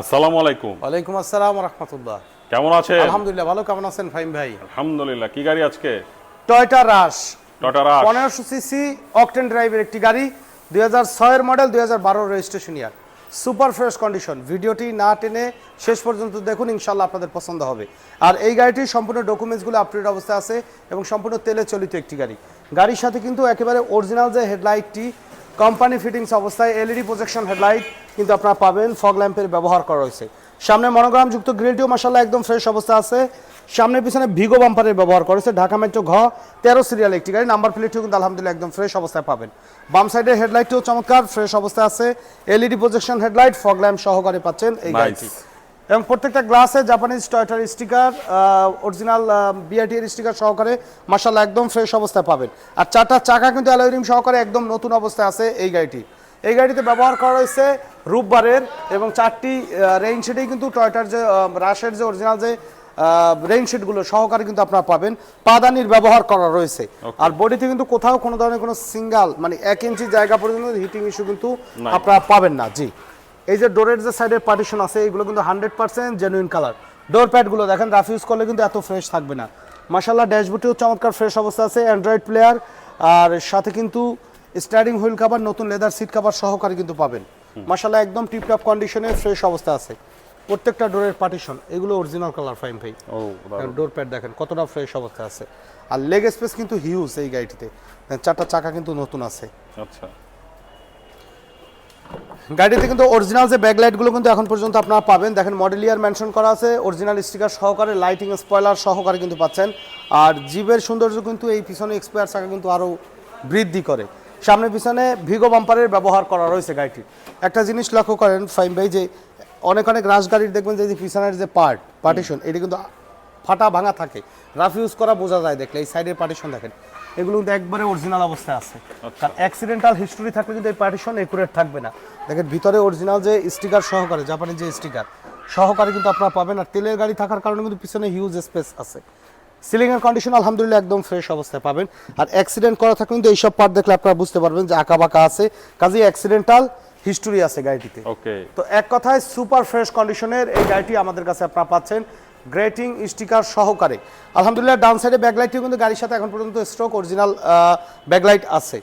আসসালামু আলাইকুম। ওয়ালাইকুম আসসালাম রহমতুল্লাহ। কেমন আছেন? আলহামদুলিল্লাহ ভালো। কেমন আছেন ফাইম ভাই? আলহামদুলিল্লাহ। কি গাড়ি আজকে? Toyota Rush. রাশ। পনেরোশো সিসি অকটেন ড্রাইভের একটি গাড়ি দুই হাজার ছয়ের মডেল দুই হাজার বারো registration year. Super fresh condition. ভিডিওটি না টেনে শেষ পর্যন্ত দেখুন ইনশাল্লাহ আপনাদের পছন্দ হবে। আর এই গাড়িটির সম্পূর্ণ ডকুমেন্টসগুলো আপডেট অবস্থায় আছে এবং সম্পূর্ণ তেলে চলিত একটি গাড়ি। গাড়ির সাথে কিন্তু একেবারে অরিজিনাল যে হেডলাইটটি কোম্পানি ফিটিংস অবস্থায় এলইডি প্রজেকশন হেডলাইট কিন্তু আপনারা পাবেন ফগ ল্যাম্পের ব্যবহার করা হয়েছে সামনে মনোগ্রাম যুক্ত গ্রিলটিও মাসাল্লাহ একদম ফ্রেশ অবস্থা আছে। সামনে পিছনে ভিগো বাম্পারের ব্যবহার করেছে ঢাকা মেট্রো ঘ তেরো সিরিয়াল একটি গাড়ি নাম্বার প্লেটটিও কিন্তু আলহামদুলিল্লাহ একদম ফ্রেশ অবস্থায় পাবেন। বাম সাইডের হেডলাইটটিও চমৎকার ফ্রেশ অবস্থায় আছে। LED projection headlight fog lamp সহকারে পাচ্ছেন এই গাড়িটি। এবং প্রত্যেকটা গ্লাসে জাপানিজ টয়টার স্টিকার অরিজিনাল বিআরটি এর স্টিকার সহকারে মাসাল্লাহ একদম ফ্রেশ অবস্থায় পাবেন। আর চারটা চাকা কিন্তু অ্যালোরিং সহকারে একদম নতুন অবস্থায় আছে এই গাড়িটি। এই গাড়িতে ব্যবহার করা হয়েছে রূপবারের এবং চারটি রেইন শেডেই কিন্তু টয়টার যে রাশের যে অরিজিনাল যে রেইন শেডগুলো সহকারে কিন্তু আপনারা পাবেন। পাদানির ব্যবহার করা রয়েছে। আর বডিতে কিন্তু কোথাও কোনো ধরনের কোনো সিঙ্গাল মানে এক ইঞ্চি জায়গা পর্যন্ত হিটিং ইস্যু কিন্তু আপনারা পাবেন না। জি। এই যে ডোরের যে সাইডের পার্টিশন আছে এগুলো কিন্তু hundred percent genuine colour door প্যাডগুলো দেখেন রাফ ইউজ করলে কিন্তু এত ফ্রেশ থাকবে না। মাসাল্লাহ ড্যাশবোর্ডটিও চমৎকার ফ্রেশ অবস্থা আছে অ্যান্ড্রয়েড প্লেয়ার আর সাথে কিন্তু স্টারিং হুইল কাভার নতুন লেদার সিট কাভার সহকারে কিন্তু পাবেন। মাসাল্লাহ একদম টিপটপ কন্ডিশনে ফ্রেশ অবস্থা আছে। প্রত্যেকটা ডোরের পার্টিশন এগুলো অরিজিনাল কালার ফাইন ভাই। ডোর প্যাড দেখেন কতটা ফ্রেশ অবস্থা আছে। আর লেগ স্পেস কিন্তু হিউজ এই গাড়িটিতে। চারটা চাকা কিন্তু নতুন আছে। আচ্ছা। গাড়িতে কিন্তু অরিজিনাল যে ব্যাকলাইটগুলো কিন্তু এখন পর্যন্ত আপনারা পাবেন। দেখেন মডেল ইয়ার মেনশন করা আছে। অরিজিনাল স্টিকার সহকারে লাইটিং স্পয়লার সহকারে কিন্তু পাচ্ছেন। আর জিপের সৌন্দর্য কিন্তু এই পিছনে এক্সপায়ার চাকা কিন্তু আরও বৃদ্ধি করে। সামনে পিছনে ভিগো বাম্পারের ব্যবহার করা রয়েছে গাড়িটির একটা জিনিস লক্ষ্য করেন ফাইম ভাই, যে অনেক অনেক রাশ গাড়ির দেখবেন যে পিছনের যে পার্ট পার্টিশন এটি কিন্তু ফাটা ভাঙা থাকে। রাফ ইউজ করা বোঝা যায় দেখলে এই সাইডের পার্টিশন দেখেন। এগুলো কিন্তু একবারে অরিজিনাল অবস্থায় আছে। কারণ অ্যাক্সিডেন্টাল হিস্টোরি থাকলে কিন্তু এই পার্টিশন একুরেট থাকবে না। দেখেন ভিতরে অরিজিনাল যে স্টিকার সহকারে জাপানি যে স্টিকার সহকারে কিন্তু আপনারা পাবেন। আর তেলের গাড়ি থাকার কারণে কিন্তু পিছনে হিউজ স্পেস আছে। সিলিং এর কন্ডিশন আলহামদুলিল্লাহ একদম ফ্রেশ অবস্থায় পাবেন। আর অ্যাক্সিডেন্ট করা থাকলে কিন্তু এইসব পার্ট দেখলে আপনারা বুঝতে পারবেন যে আঁকা বাঁকা আছে। কাজেই অ্যাক্সিডেন্টাল হিস্টোরি আছে গাড়িটিতে। ওকে তো এক কথায় সুপার ফ্রেশ কন্ডিশনের এই গাড়িটি আমাদের কাছে আপনারা পাচ্ছেন। গ্রেটিং স্টিকার সহকারে। আলহামদুলিল্লাহ ডান সাইডে ব্যাকলাইটটিও কিন্তু গাড়ির সাথে এখন পর্যন্ত স্ট্রোক অরিজিনাল ব্যাকলাইট আছে।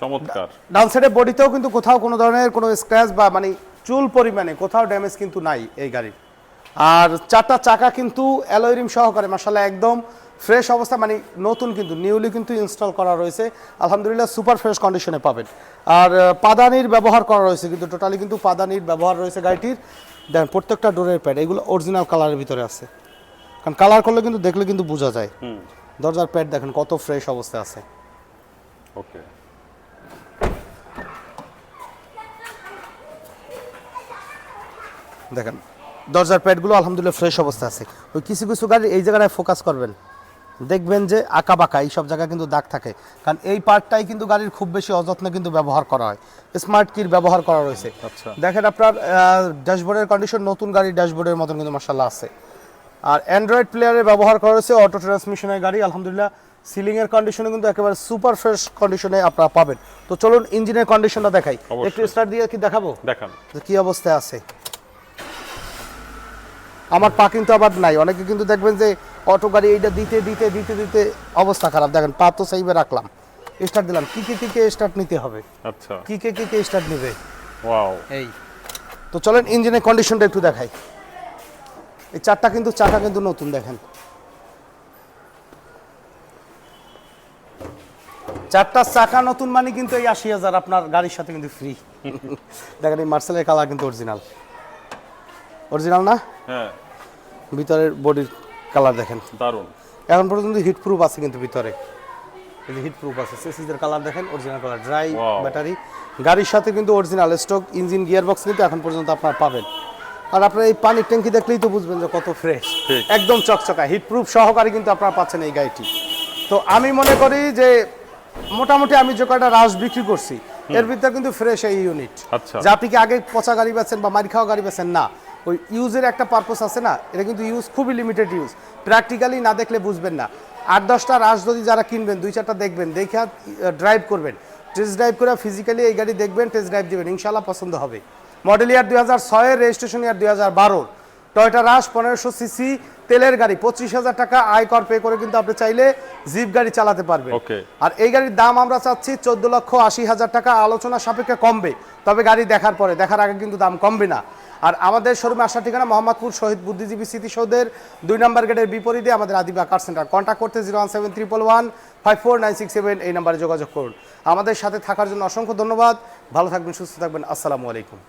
চমৎকার। ডান সাইডে বডিতেও কিন্তু কোথাও কোনো ধরনের কোনো স্ক্র্যাচ বা মানে চুল পরিমাণে কোথাও ড্যামেজ কিন্তু নাই এই গাড়ির। আর চারটা চাকা কিন্তু অ্যালোয়রিম সহকারে মাসাল্লাহ একদম ফ্রেশ অবস্থা মানে নতুন কিন্তু নিউলি কিন্তু ইনস্টল করা রয়েছে। আলহামদুলিল্লাহ সুপার ফ্রেশ কন্ডিশনে পাবেন। আর পাদানির ব্যবহার করা রয়েছে কিন্তু টোটালি কিন্তু পাদানির ব্যবহার রয়েছে গাড়িটির। দেখেন প্রত্যেকটা ডোরের প্যাড এগুলো অরিজিনাল কালারের ভিতরে আছে। কারণ কালার করলে কিন্তু দেখলে কিন্তু বোঝা যায়। দরজার প্যাড দেখেন কত ফ্রেশ অবস্থায় আছে। ওকে। দেখেন দরজার প্যাডগুলো আলহামদুলিল্লাহ ফ্রেশ অবস্থা আছে। ওই কিছু কিছু গাড়ি এই জায়গায় ফোকাস করবেন। দেখবেন যে আঁকা বাঁকা এই সব জায়গায় কিন্তু দাগ থাকে। কারণ এই পার্টটাই কিন্তু গাড়ির খুব বেশি অযত্নে কিন্তু ব্যবহার করা হয়। স্মার্ট কির ব্যবহার করা রয়েছে। আচ্ছা। দেখেন আপনার ড্যাশবোর্ডের কন্ডিশন নতুন গাড়ির ড্যাশবোর্ডের মতন কিন্তু মাসাল্লাহ আছে। আর অ্যান্ড্রয়েড প্লেয়ারের ব্যবহার করা রয়েছে অটো ট্রান্সমিশনের গাড়ি। আলহামদুলিল্লাহ সিলিং এর কন্ডিশনে কিন্তু একেবারে সুপার ফ্রেশ কন্ডিশনে আপনারা পাবেন। তো চলুন ইঞ্জিনের কন্ডিশনটা দেখাই। একটু স্টার্ট দিয়ে কি দেখাবো? দেখান। কি অবস্থায় আছে। আমার পা কিন্তু আবার নাই। অনেকে কিন্তু দেখবেন যে অটো গাড়ি এইটা দিতে দিতে দিতে দিতে অবস্থা খারাপ। দেখেন পা তো সেইভাবে রাখলাম। স্টার্ট দিলাম। কি কি কি কে স্টার্ট নিতে হবে? আচ্ছা। কি কে কি কে স্টার্ট নেবে? ওয়াও এই। তো চলেন ইঞ্জিনের কন্ডিশনটা একটু দেখাই। এই চারটা কিন্তু চাকা কিন্তু নতুন দেখেন। চারটা চাকা নতুন মানে কিন্তু এই আশি হাজার আপনার গাড়ির সাথে কিন্তু ফ্রি দেখেন এই মার্সেলের কালার কিন্তু অরিজিনাল অরিজিনাল না? হ্যাঁ। ভিতরের বডির কালার দেখেন। দারুণ। এখন পর্যন্ত হিট প্রুফ আছে কিন্তু ভিতরে। হিট প্রুফ আছে সেসিসের কালার দেখেন অরিজিনাল কালার ড্রাই ব্যাটারি গাড়ির সাথে কিন্তু original stock engine gear box কিন্তু এখন পর্যন্ত আপনারা পাবেন। আর আপনার এই পানির ট্যাঙ্কি দেখলেই তো বুঝবেন যে কত ফ্রেশ একদম চকচকা হিট প্রুফ সহকারে কিন্তু আপনারা পাচ্ছেন এই গাড়িটি। তো আমি মনে করি যে মোটামুটি আমি যে কয়টা রাশ বিক্রি করছি এর ভিতরে কিন্তু ফ্রেশ এই ইউনিট আচ্ছা। যে আপনি কি আগে পচা গাড়ি বেছেন বা মারি খাওয়া গাড়ি বেছেন না ওই ইউজের একটা পারপোজ আছে না এটা কিন্তু ইউজ খুবই লিমিটেড ইউজ প্র্যাকটিক্যালি না দেখলে বুঝবেন না। আট দশটা রাশ যদি যারা কিনবেন দুই চারটা দেখবেন দেখে ড্রাইভ করবেন। টেস্ট ড্রাইভ করে ফিজিক্যালি এই গাড়ি দেখবেন টেস্ট ড্রাইভ দিবেন। ইনশাল্লাহ পছন্দ হবে। মডেল ইয়ার দুই হাজার ছয়ের রেজিস্ট্রেশন ইয়ার দুই হাজার বারোর। টয়টা রাশ পনেরোশো সিসি তেলের গাড়ি পঁচিশ হাজার টাকা আয়কর পে করে কিন্তু আপনি চাইলে জিপ গাড়ি চালাতে পারবেন। আর এই গাড়ির দাম আমরা চাচ্ছি চোদ্দ লক্ষ আশি হাজার টাকা আলোচনা সাপেক্ষে কমবে। তবে গাড়ি দেখার পরে দেখার আগে কিন্তু দাম কমবে না। আর আমাদের শোরুমে আসার ঠিকানা মোহাম্মদপুর শহীদ বুদ্ধিজীবী স্মৃতিসৌধের দুই নম্বর গেটের বিপরীতে আমাদের আদিবা কার সেন্টার। কন্ট্যাক্ট করতে zero one seven triple one five four nine six seven এই নাম্বারে যোগাযোগ করুন। আমাদের সাথে থাকার জন্য অসংখ্য ধন্যবাদ। ভালো থাকবেন, সুস্থ থাকবেন। আসসালামু আলাইকুম।